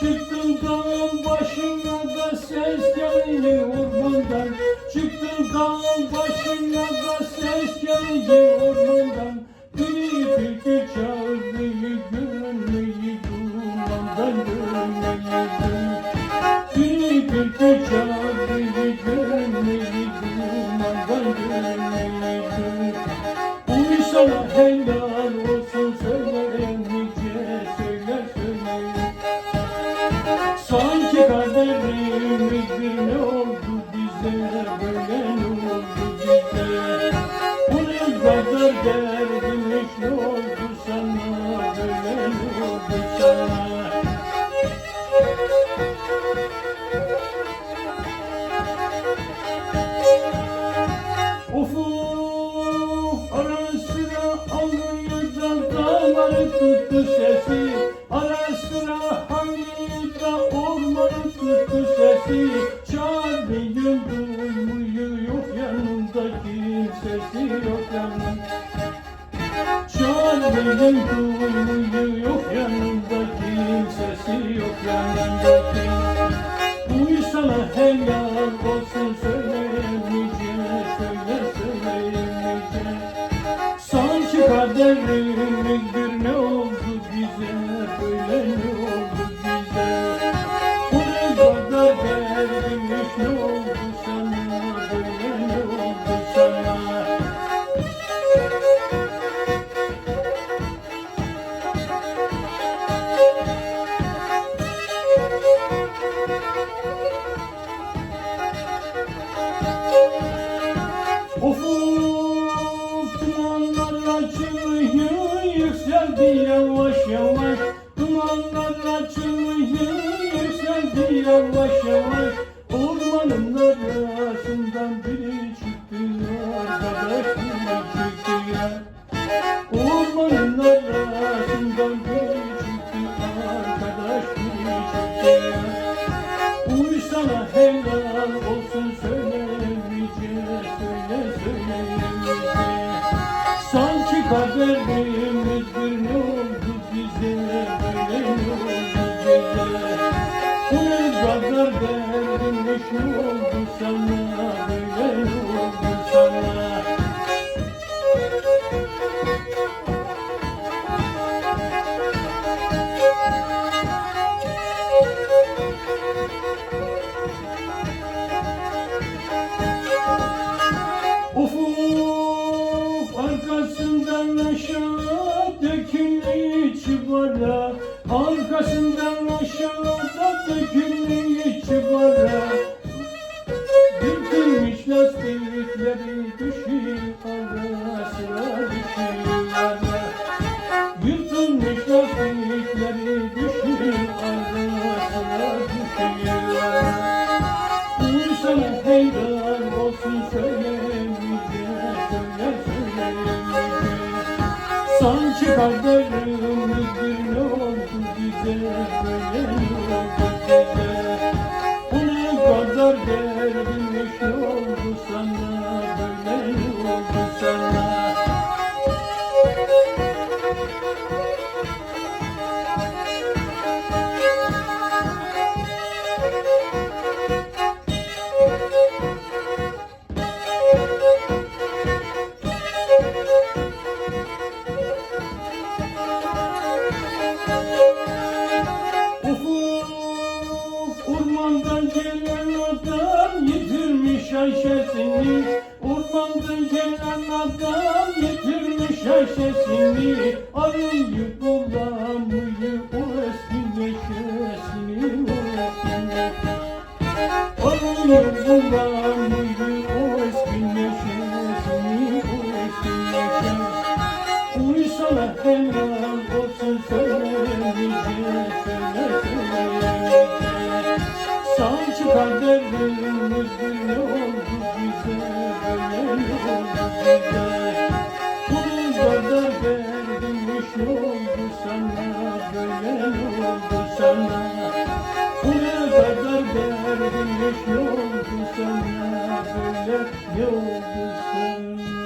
Çıktım dağın başına ses gelince ormandan. Çıktım dağın başına ses gelince ormandan. Biri tilki çağırdı gönlüyü dumandan gönlüyü Biri tilki çağırdı gönlüyü dumandan gönlüyü Bu sana helal tuttu sesi. Ara sıra hangi ormanı tuttu sesi? Çağırdım duymuyor Çağırdım duymuyor yok yanımda kimsesi yok yanımda bu sana helal olsun söyleyemeyeceğim, söyle söyleyemeyeceğim. Sanki kaderimizdir ne oldu bize, böyle oldu bize. Bu ne kadar derdimiz ne oldu yavaş yavaş Ormanın arasından biri çıktı arkadaş biri çıktı ya Ormanın arasından biri çıktı arkadaş biri çıktı ya Uy sana helal olsun söylemeyeceğim, söyle söyleyemeyeceğim. Sanki kaderimizdir ne oldu bize, böyle ne bize. Kadar derdimmiş ne oldu sana, böyle oldu sana. Of arkasından aşağı döküldü çubara Arkasından aşağı Arasına düşüyor ara bu sana helal olsun söyleyemeyeceğim, söyle söyleyemeyeceğim. Sanki kaderimizdir ne oldu bize, Ormandan gelen adam yitirmiş Ayşe'sini Arayıp bulamıyor o eski neşesini O eski neşesini Arayıp bulamıyor derdimmiş ne oldu sana, böyle ne oldu.